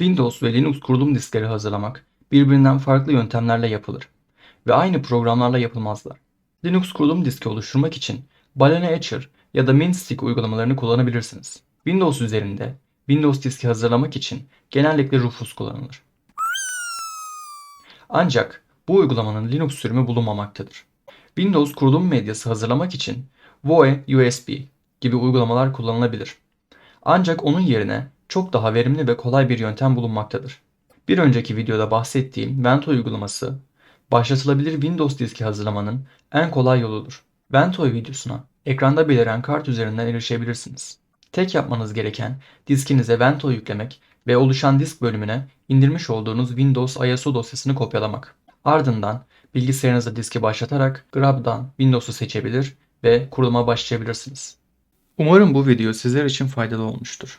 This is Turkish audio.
Windows ve Linux kurulum diskleri hazırlamak birbirinden farklı yöntemlerle yapılır ve aynı programlarla yapılmazlar. Linux kurulum diski oluşturmak için Balena Etcher ya da MinStick uygulamalarını kullanabilirsiniz. Windows üzerinde Windows diski hazırlamak için genellikle Rufus kullanılır. Ancak bu uygulamanın Linux sürümü bulunmamaktadır. Windows kurulum medyası hazırlamak için Voe USB gibi uygulamalar kullanılabilir. Ancak onun yerine çok daha verimli ve kolay bir yöntem bulunmaktadır. Bir önceki videoda bahsettiğim Ventoy uygulaması, başlatılabilir Windows diski hazırlamanın en kolay yoludur. Ventoy videosuna ekranda beliren kart üzerinden erişebilirsiniz. Tek yapmanız gereken diskinize Ventoy yüklemek ve oluşan disk bölümüne indirmiş olduğunuz Windows ISO dosyasını kopyalamak. Ardından bilgisayarınıza diski başlatarak Grab'dan Windows'u seçebilir ve kuruluma başlayabilirsiniz. Umarım bu video sizler için faydalı olmuştur.